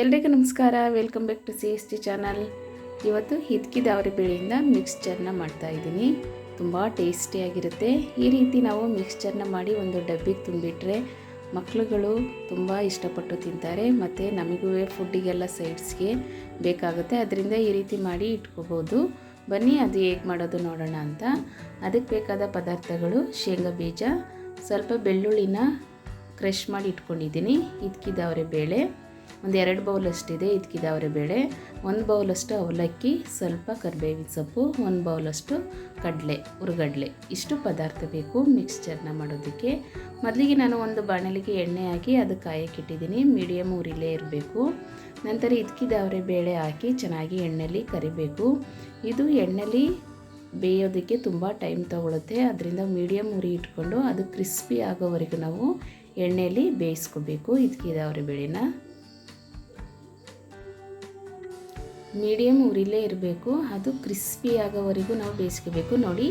ಎಲ್ರಿಗೂ ನಮಸ್ಕಾರ. Welcome back to C S T channel ಇವತ್ತು ಹಿದ್ಕಿದ ಅವರೆ ಬೇಳೆಯಿಂದ ಮಿಕ್ಸ್ಚರ್ನ ಮಾಡ್ತಾ ಇದ್ದೀನಿ. ತುಂಬ ಟೇಸ್ಟಿಯಾಗಿರುತ್ತೆ ಈ ರೀತಿ ನಾವು ಮಿಕ್ಸ್ಚರ್ನ ಮಾಡಿ ಒಂದು ಡಬ್ಬಿಗೆ ತುಂಬಿಟ್ರೆ ಮಕ್ಕಳುಗಳು ತುಂಬ ಇಷ್ಟಪಟ್ಟು ತಿಂತಾರೆ. ಮತ್ತು ನಮಗೂ ಫುಡ್ಡಿಗೆಲ್ಲ ಸೈಡ್ಸ್ಗೆ ಬೇಕಾಗುತ್ತೆ. ಅದರಿಂದ ಈ ರೀತಿ ಮಾಡಿ ಇಟ್ಕೋಬೋದು. ಬನ್ನಿ, ಅದು ಹೇಗೆ ಮಾಡೋದು ನೋಡೋಣ ಅಂತ. ಅದಕ್ಕೆ ಬೇಕಾದ ಪದಾರ್ಥಗಳು ಶೇಂಗಾ ಬೀಜ, ಸ್ವಲ್ಪ ಬೆಳ್ಳುಳ್ಳಿನ ಕ್ರಷ್ ಮಾಡಿ ಇಟ್ಕೊಂಡಿದ್ದೀನಿ. ಇದ್ಕಿದವರೆ ಬೇಳೆ. ಒಂದು ಎರಡು ಬೌಲಷ್ಟಿದೆ ಇದಕ್ಕಿದವರೆ ಬೇಳೆ. ಒಂದು ಬೌಲಷ್ಟು ಅವಲಕ್ಕಿ, ಸ್ವಲ್ಪ ಕರಿಬೇವಿನ ಸೊಪ್ಪು, ಒಂದು ಬೌಲಷ್ಟು ಕಡಲೆ ಹುರುಗಡಲೆ ಇಷ್ಟು ಪದಾರ್ಥ ಬೇಕು ಮಿಕ್ಸ್ಚರ್ನ ಮಾಡೋದಕ್ಕೆ. ಮೊದಲಿಗೆ ನಾನು ಒಂದು ಬಾಣಲಿಗೆ ಎಣ್ಣೆ ಹಾಕಿ ಅದು ಕಾಯಕ್ಕಿಟ್ಟಿದ್ದೀನಿ ಮೀಡಿಯಮ್ ಉರಿಲೇ ಇರಬೇಕು. ನಂತರ ಇದಕ್ಕಿದವರೆ ಬೇಳೆ ಹಾಕಿ ಚೆನ್ನಾಗಿ ಎಣ್ಣೆಲಿ ಕರಿಬೇಕು. ಇದು ಎಣ್ಣೆಲಿ ಬೇಯೋದಕ್ಕೆ ತುಂಬ ಟೈಮ್ ತಗೊಳುತ್ತೆ. ಅದರಿಂದ ಮೀಡಿಯಮ್ ಉರಿ ಇಟ್ಕೊಂಡು ಅದು ಕ್ರಿಸ್ಪಿ ಆಗೋವರೆಗೂ ನಾವು ಎಣ್ಣೆಯಲ್ಲಿ ಬೇಯಿಸ್ಕೋಬೇಕು ಇದಕ್ಕಿದವರೆ ಬೇಳೆನ. ಮೀಡಿಯಮ್ ಉರಿಲೇ ಇರಬೇಕು. ಅದು ಕ್ರಿಸ್ಪಿ ಆಗೋವರೆಗೂ ನಾವು ಬೇಯಿಸ್ಕೋಬೇಕು. ನೋಡಿ,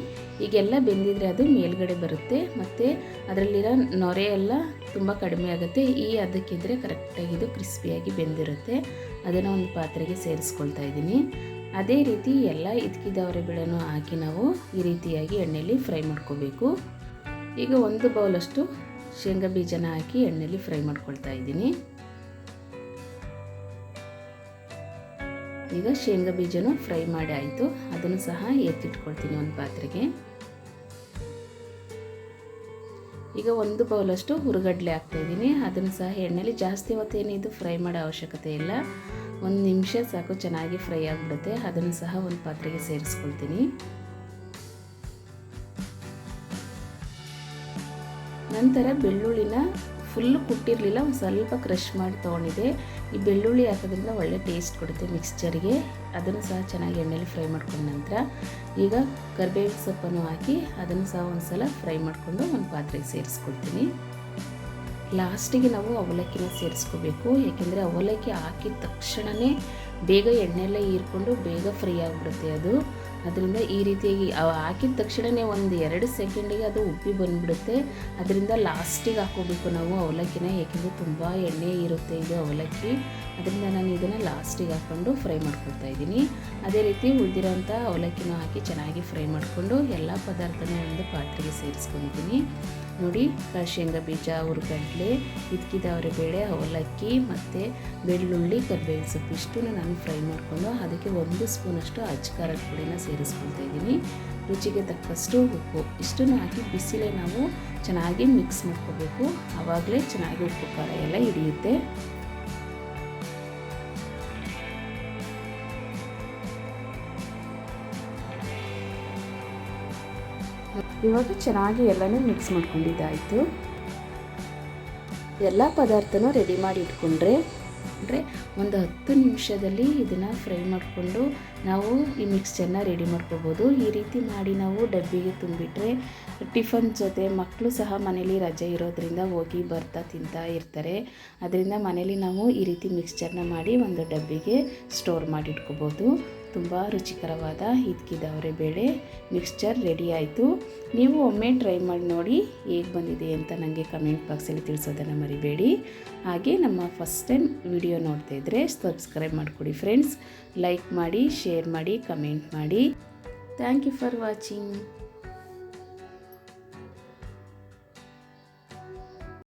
ಈಗೆಲ್ಲ ಬೆಂದಿದ್ರೆ ಅದು ಮೇಲ್ಗಡೆ ಬರುತ್ತೆ. ಮತ್ತು ಅದರಲ್ಲಿರೋ ನೊರೆ ಎಲ್ಲ ತುಂಬ ಕಡಿಮೆ ಆಗುತ್ತೆ. ಈ ಅದಕ್ಕಿದ್ರೆ ಕರೆಕ್ಟಾಗಿ ಇದು ಕ್ರಿಸ್ಪಿಯಾಗಿ ಬೆಂದಿರುತ್ತೆ. ಅದನ್ನು ಒಂದು ಪಾತ್ರೆಗೆ ಸೇರಿಸ್ಕೊಳ್ತಾ ಇದ್ದೀನಿ. ಅದೇ ರೀತಿ ಎಲ್ಲ ಇದ್ಕಿದವರೆ ಬೆಳೆನೂ ಹಾಕಿ ನಾವು ಈ ರೀತಿಯಾಗಿ ಎಣ್ಣೆಯಲ್ಲಿ ಫ್ರೈ ಮಾಡ್ಕೋಬೇಕು. ಈಗ ಒಂದು ಬೌಲಷ್ಟು ಶೇಂಗಾ ಬೀಜನ ಹಾಕಿ ಎಣ್ಣೆಯಲ್ಲಿ ಫ್ರೈ ಮಾಡ್ಕೊಳ್ತಾ ಇದ್ದೀನಿ. ಈಗ ಶೇಂಗಾ ಬೀಜನೂ ಫ್ರೈ ಮಾಡಿ ಆಯಿತು. ಅದನ್ನು ಸಹ ಎತ್ತಿಟ್ಕೊಳ್ತೀನಿ ಒಂದು ಪಾತ್ರೆಗೆ. ಈಗ ಒಂದು ಬೌಲಷ್ಟು ಹುರುಗಡ್ಲೆ ಹಾಕ್ತಾಯಿದ್ದೀನಿ ಅದನ್ನು ಸಹ ಎಣ್ಣೆಲಿ ಜಾಸ್ತಿ ಹೊತ್ತೇನಿದು ಫ್ರೈ ಮಾಡೋ ಅವಶ್ಯಕತೆ ಇಲ್ಲ. ಒಂದು ನಿಮಿಷ ಸಾಕು, ಚೆನ್ನಾಗಿ ಫ್ರೈ ಆಗಿಬಿಡುತ್ತೆ. ಅದನ್ನು ಸಹ ಒಂದು ಪಾತ್ರೆಗೆ ಸೇರಿಸ್ಕೊಳ್ತೀನಿ. ನಂತರ ಬೆಳ್ಳುಳ್ಳಿನ ಫುಲ್ಲು ಕುಟ್ಟಿರಲಿಲ್ಲ, ಒಂದು ಸ್ವಲ್ಪ ಕ್ರಷ್ ಮಾಡಿ ತೊಗೊಂಡಿದ್ದೆ. ಈ ಬೆಳ್ಳುಳ್ಳಿ ಹಾಕೋದ್ರಿಂದ ಒಳ್ಳೆ ಟೇಸ್ಟ್ ಕೊಡುತ್ತೆ ಮಿಕ್ಸ್ಚರ್ಗೆ ಅದನ್ನು ಸಹ ಚೆನ್ನಾಗಿ ಎಣ್ಣೆಲಿ ಫ್ರೈ ಮಾಡ್ಕೊಂಡ ನಂತರ ಈಗ ಕರ್ಬೇವಿನ ಸೊಪ್ಪನ್ನು ಹಾಕಿ ಅದನ್ನು ಸಹ ಒಂದು ಸಲ ಫ್ರೈ ಮಾಡಿಕೊಂಡು ಒಂದು ಪಾತ್ರೆಗೆ ಸೇರಿಸ್ಕೊಡ್ತೀನಿ. ಲಾಸ್ಟಿಗೆ ನಾವು ಅವಲಕ್ಕಿನ ಸೇರಿಸ್ಕೋಬೇಕು. ಯಾಕೆಂದರೆ ಅವಲಕ್ಕಿ ಹಾಕಿದ ತಕ್ಷಣವೇ ಬೇಗ ಎಣ್ಣೆಲ್ಲ ಹೀರ್ಕೊಂಡು ಬೇಗ ಫ್ರೈ ಆಗಿಬಿಡುತ್ತೆ ಅದು. ಅದರಿಂದ ಈ ರೀತಿಯಾಗಿ ಹಾಕಿದ ತಕ್ಷಣವೇ ಒಂದು ಎರಡು ಸೆಕೆಂಡಿಗೆ ಅದು ಉಪ್ಪಿ ಬಂದುಬಿಡುತ್ತೆ. ಅದರಿಂದ ಲಾಸ್ಟಿಗೆ ಹಾಕೋಬೇಕು ನಾವು ಅವಲಕ್ಕಿನ ಏಕೆಂದರೆ ತುಂಬ ಎಣ್ಣೆ ಇರುತ್ತೆ ಇದು ಅವಲಕ್ಕಿ. ಅದರಿಂದ ನಾನು ಇದನ್ನು ಲಾಸ್ಟಿಗೆ ಹಾಕ್ಕೊಂಡು ಫ್ರೈ ಮಾಡ್ಕೊಳ್ತಾ ಇದ್ದೀನಿ. ಅದೇ ರೀತಿ ಉಳಿದಿರೋಂಥ ಅವಲಕ್ಕಿನ ಹಾಕಿ ಚೆನ್ನಾಗಿ ಫ್ರೈ ಮಾಡಿಕೊಂಡು ಎಲ್ಲ ಪದಾರ್ಥನ ಒಂದು ಪಾತ್ರೆಗೆ ಸೇರಿಸ್ಕೊಂಡಿದ್ದೀನಿ. ನೋಡಿ ಶೇಂಗಾ ಬೀಜ, ಹುರ್ಗಡ್ಲೆ ಇದ್ಕಿದವರೆ ಬೇಳೆ ಅವಲಕ್ಕಿ ಮತ್ತು ಬೆಳ್ಳುಳ್ಳಿ, ಕರಿಬೇವಿನ ಸೊಪ್ಪು ಇಷ್ಟನ್ನು ನಾನು ಫ್ರೈ ಮಾಡಿಕೊಂಡು ಅದಕ್ಕೆ ಒಂದು ಸ್ಪೂನಷ್ಟು ಅಚ್ಕಾರದ ಪುಡಿನ ಸೇರಿಸ್ಕೊಳ್ತಾ ಇದ್ದೀನಿ ರುಚಿಗೆ ತಕ್ಕಷ್ಟು ಉಪ್ಪು. ಇಷ್ಟನ್ನು ಹಾಕಿ ಬಿಸಿಲೇ ನಾವು ಚೆನ್ನಾಗಿ ಮಿಕ್ಸ್ ಮಾಡ್ಕೋಬೇಕು. ಆವಾಗಲೇ ಚೆನ್ನಾಗಿ ಉಪ್ಪು ಖಾರ ಎಲ್ಲ ಹಿಡಿಯುತ್ತೆ. ಇವಾಗ ಚೆನ್ನಾಗಿ ಎಲ್ಲನೂ ಮಿಕ್ಸ್ ಮಾಡ್ಕೊಂಡಿದ್ದಾಯಿತು. ಎಲ್ಲ ಪದಾರ್ಥನೂ ರೆಡಿ ಮಾಡಿ ಇಟ್ಕೊಂಡ್ರೆ ಅಂದರೆ ಒಂದು ಹತ್ತು ನಿಮಿಷದಲ್ಲಿ ಇದನ್ನು ಫ್ರೈ ಮಾಡಿಕೊಂಡು ನಾವು ಈ ಮಿಕ್ಸ್ಚರ್ನ ರೆಡಿ ಮಾಡ್ಕೋಬೋದು. ಈ ರೀತಿ ಮಾಡಿ ನಾವು ಡಬ್ಬಿಗೆ ತುಂಬಿಟ್ರೆ ಟಿಫನ್ ಜೊತೆ ಮಕ್ಕಳು ಸಹ ಮನೇಲಿ ರಜೆ ಇರೋದ್ರಿಂದ ಹೋಗಿ ಬರ್ತಾ ತಿಂತಾ ಇರ್ತಾರೆ. ಅದರಿಂದ ಮನೇಲಿ ನಾವು ಈ ರೀತಿ ಮಿಕ್ಸ್ಚರ್ನ ಮಾಡಿ ಒಂದು ಡಬ್ಬಿಗೆ ಸ್ಟೋರ್ ಮಾಡಿ ಇಟ್ಕೋಬೋದು ತುಂಬ ರುಚಿಕರವಾದ ಹಿದ್ಕಿದವರೆ ಬೇಳೆ ಮಿಕ್ಸ್ಚರ್ ರೆಡಿ ಆಯಿತು. ನೀವು ಒಮ್ಮೆ ಟ್ರೈ ಮಾಡಿ ನೋಡಿ ಹೇಗೆ ಬಂದಿದೆ ಅಂತ ನನಗೆ ಕಮೆಂಟ್ ಬಾಕ್ಸಲ್ಲಿ ತಿಳಿಸೋದನ್ನು ಮರಿಬೇಡಿ. ಹಾಗೆ ನಮ್ಮ ಫಸ್ಟ್ ಟೈಮ್ ವಿಡಿಯೋ ನೋಡ್ತಾ ಇದ್ದರೆ ಸಬ್ಸ್ಕ್ರೈಬ್ ಮಾಡಿಕೊಡಿ ಫ್ರೆಂಡ್ಸ್ ಲೈಕ್ ಮಾಡಿ ಶೇರ್ ಮಾಡಿ ಕಮೆಂಟ್ ಮಾಡಿ. Thank you for watching